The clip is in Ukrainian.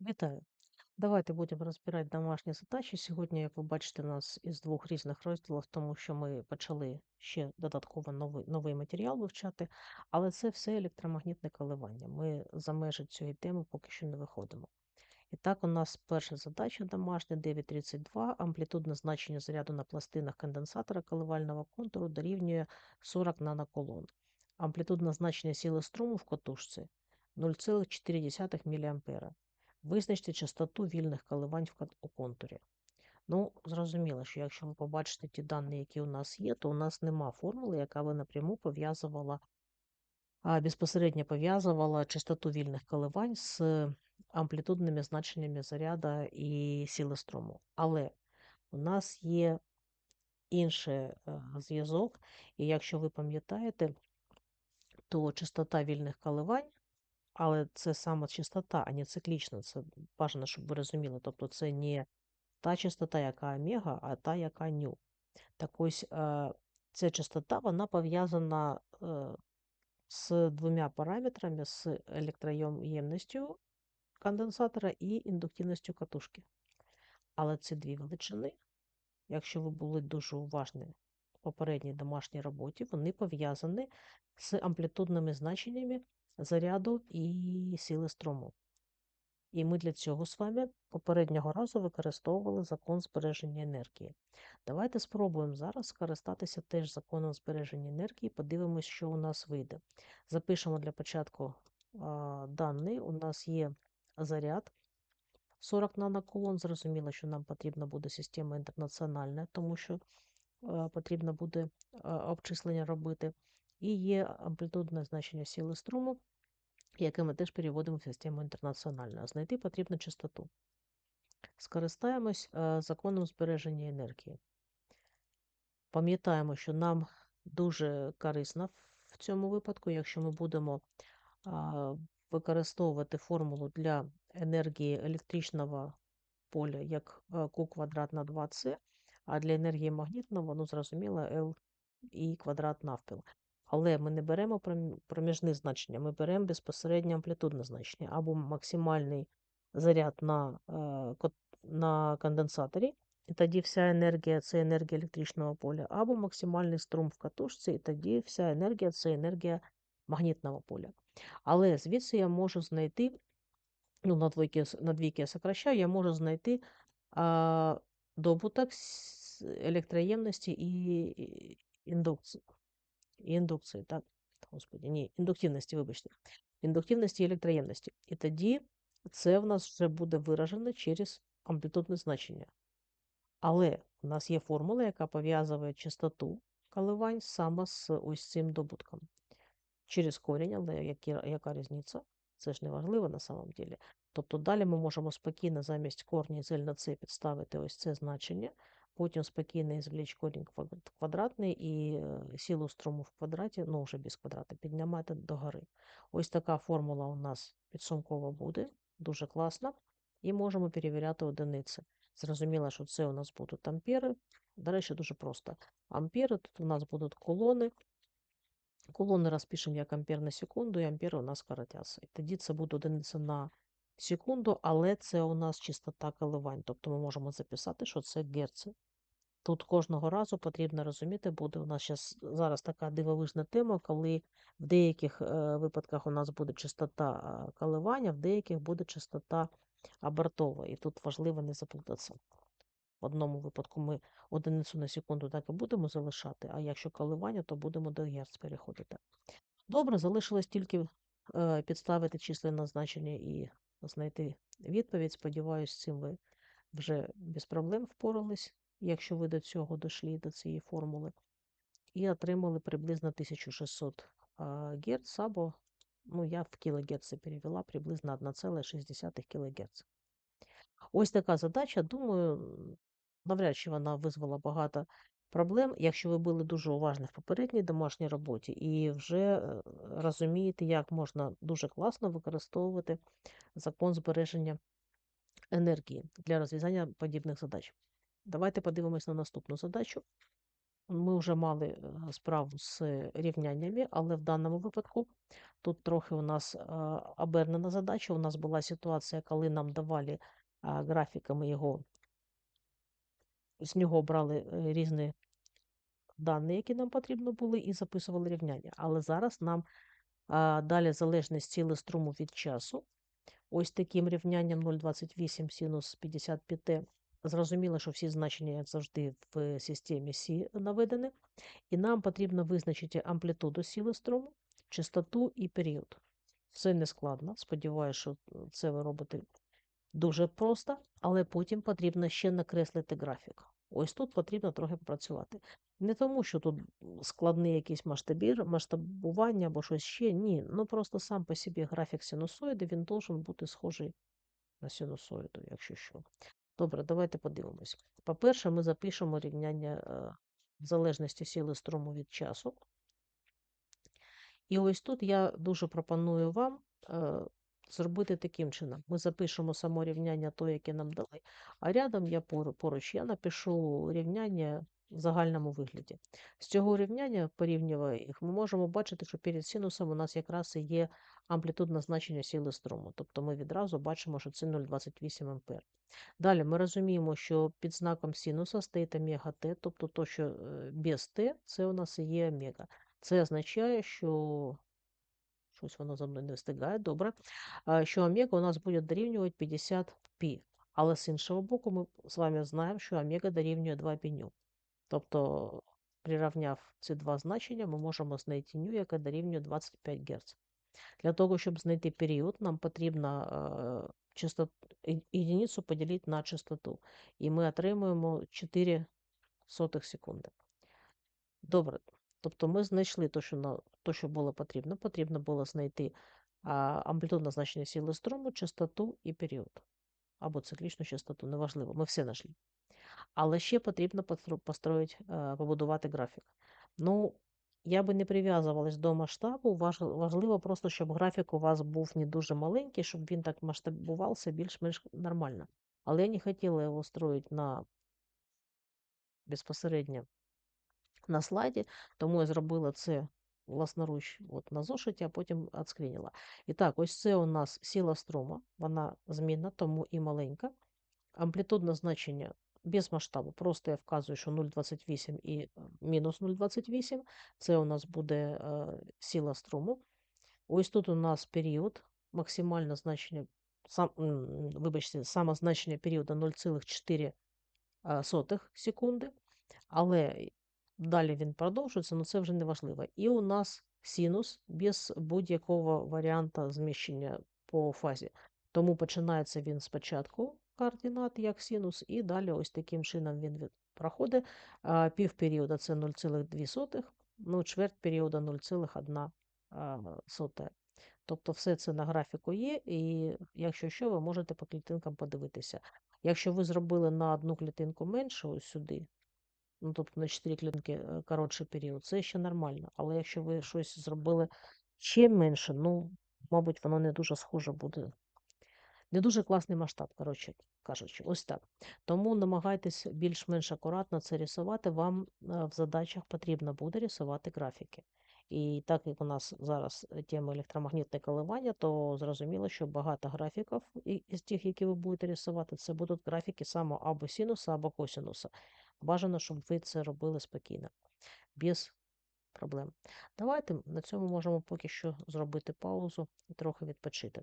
Вітаю! Давайте будемо розбирати домашні задачі. Сьогодні, як ви бачите, нас із двох різних розділів, тому що ми почали ще додатково новий, новий матеріал вивчати, але це все електромагнітне коливання. Ми за межі цієї теми поки що не виходимо. І так, у нас перша задача домашня 9.32. Амплітудне значення заряду на пластинах конденсатора коливального контуру дорівнює 40 наноколон. Амплітудне значення сили струму в катушці 0,4 мА. Визначте частоту вільних коливань у контурі. Ну, зрозуміло, що якщо ви побачите ті дані, які у нас є, то у нас нема формули, яка би напряму пов'язувала, а, безпосередньо пов'язувала частоту вільних коливань з амплітудними значеннями заряда і сили струму. Але у нас є інший е, зв'язок, і якщо ви пам'ятаєте, то частота вільних коливань але це саме частота, а не циклічна. Це бажано, щоб ви розуміли. Тобто це не та частота, яка омега, а та, яка ню. Так ось е, ця частота вона пов'язана е, з двома параметрами: з електроємністю конденсатора і індуктивністю катушки. Але ці дві величини, якщо ви були дуже уважні в попередній домашній роботі, вони пов'язані з амплітудними значеннями заряду і сили струму. І ми для цього з вами попереднього разу використовували закон збереження енергії. Давайте спробуємо зараз скористатися теж законом збереження енергії, подивимось, що у нас вийде. Запишемо для початку а, дані. У нас є заряд 40 наноколон. Зрозуміло, що нам потрібна буде система інтернаціональна, тому що а, потрібно буде а, обчислення робити. І є амплітудне значення сили струму яке ми теж переводимо в систему інтернаціональну. Знайти потрібно частоту. Скористаємось е, законом збереження енергії. Пам'ятаємо, що нам дуже корисно в цьому випадку, якщо ми будемо використовувати формулу для енергії електричного поля як е, Q квадрат на 2С, а для енергії магнітного, ну, зрозуміло, L і квадрат навпіл. Але ми не беремо промі- проміжні значення, ми беремо безпосередньо амплітудне значення або максимальний заряд на, е, на конденсаторі, і тоді вся енергія це енергія електричного поля, або максимальний струм в катушці, і тоді вся енергія це енергія магнітного поля. Але звідси я можу знайти, ну, на двійки, на двійки я сокращаю, я можу знайти а, добуток електроємності і індукції. І індукції, так, господи, ні, індуктивності, вибачте, індуктивності і електроємності. І тоді це в нас вже буде виражено через амплітудне значення. Але у нас є формула, яка пов'язує частоту коливань саме з ось цим добутком. Через корінь, але які, яка різниця? Це ж не важливо на самом деле. Тобто далі ми можемо спокійно замість корня з L на C підставити ось це значення, потім спокійно звлечь корінь квадратний і е, силу струму в квадраті, ну вже без квадрата, піднімати догори. Ось така формула у нас підсумкова буде, дуже класна. І можемо перевіряти одиниці. Зрозуміло, що це у нас будуть ампери. До речі, дуже просто. Ампери, тут у нас будуть колони. Колони розпишемо як ампер на секунду, і ампери у нас коротяться. І тоді це буде одиниця на секунду, але це у нас частота коливань. Тобто ми можемо записати, що це герци. Тут кожного разу потрібно розуміти, буде у нас щас, зараз така дивовижна тема, коли в деяких е, випадках у нас буде частота е, коливання, в деяких буде частота обертова. І тут важливо не заплутатися. В одному випадку ми одиницю на секунду так і будемо залишати, а якщо коливання, то будемо до Герц переходити. Добре, залишилось тільки е, підставити численне значення і знайти відповідь. Сподіваюсь, з цим ви вже без проблем впорались, якщо ви до цього дійшли, до цієї формули, і отримали приблизно 1600 е, Гц або, ну, я в кілогерці перевела приблизно 1,6 кГц. Ось така задача. Думаю, навряд чи вона визвала багато проблем, якщо ви були дуже уважні в попередній домашній роботі і вже е, розумієте, як можна дуже класно використовувати закон збереження енергії для розв'язання подібних задач. Давайте подивимось на наступну задачу. ми вже мали е, справу з рівняннями, але в даному випадку тут трохи у нас е, обернена задача. У нас була ситуація, коли нам давали е, графіками його, з нього брали різні дані, які нам потрібно були, і записували рівняння. Але зараз нам далі залежність сили струму від часу. Ось таким рівнянням 0,28 синус 55. Зрозуміло, що всі значення, завжди, в системі Сі наведені. І нам потрібно визначити амплітуду сили струму, частоту і період. Все не складно. Сподіваюся, що це ви робите дуже просто, але потім потрібно ще накреслити графік. Ось тут потрібно трохи попрацювати. Не тому, що тут складний якийсь масштабір, масштабування або щось ще. Ні. Ну просто сам по собі графік синусоїди, він должен бути схожий на синусоїду, якщо що. Добре, давайте подивимось. По-перше, ми запишемо рівняння е, в залежності сили струму від часу. І ось тут я дуже пропоную вам е, зробити таким чином. Ми запишемо само рівняння, то, яке нам дали, а рядом я поруч я напишу рівняння в загальному вигляді. З цього рівняння, порівнюючи їх, ми можемо бачити, що перед синусом у нас якраз і є амплітудне значення сили струму. Тобто ми відразу бачимо, що це 0,28 А. Далі ми розуміємо, що під знаком синуса стоїть омега Т, тобто то, що е, без Т, це у нас і є омега. Це означає, що щось воно за мною не встигає, добре, що омега у нас буде дорівнювати 50 π. Але з іншого боку, ми з вами знаємо, що омега дорівнює 2 піню. Тобто, прирівняв ці два значення, ми можемо знайти ню, яка дорівнює 25 Гц. Для того, щоб знайти період, нам потрібно частот... единицю поділити на частоту. І ми отримуємо 4 сотих секунди. Добре. Тобто ми знайшли те, що що було потрібно. Потрібно було знайти амплітудне значення сили струму, частоту і період. Або циклічну частоту, неважливо, ми все знайшли. Але ще потрібно построїти, побудувати графік. Ну, я би не прив'язувалась до масштабу. Важливо просто, щоб графік у вас був не дуже маленький, щоб він так масштабувався більш-менш нормально. Але я не хотіла його строїти на безпосередньо на слайді, тому я зробила це власноруч от на зошиті, а потім відскрініла. І так, ось це у нас сила струма, вона змінна, тому і маленька. Амплітудне значення без масштабу. Просто я вказую, що 0,28 і мінус 0,28. Це у нас буде е, сила струму. Ось тут у нас період, максимальне значення, сам, вибачте, саме значення періоду 0,4 е, секунди. Але Далі він продовжується, але це вже не важливо. І у нас синус без будь-якого варіанта зміщення по фазі. Тому починається він спочатку координат, як синус, і далі ось таким чином він проходить. Пів періода це 0,2, ну, чверть періода 0,1. Тобто все це на графіку є, і якщо що, ви можете по клітинкам подивитися. Якщо ви зробили на одну клітинку менше, ось сюди, ну тобто на 4 клітинки е, коротший період, це ще нормально. Але якщо ви щось зробили ще менше, ну, мабуть, воно не дуже схоже буде. Не дуже класний масштаб, коротше кажучи, ось так. Тому намагайтесь більш-менш акуратно це рисувати. Вам е, в задачах потрібно буде рисувати графіки. І так як у нас зараз тема електромагнітне коливання, то зрозуміло, що багато графіків із тих, які ви будете рисувати, це будуть графіки саме або синуса, або косинуса. Бажано, щоб ви це робили спокійно, без проблем. Давайте на цьому можемо поки що зробити паузу і трохи відпочити.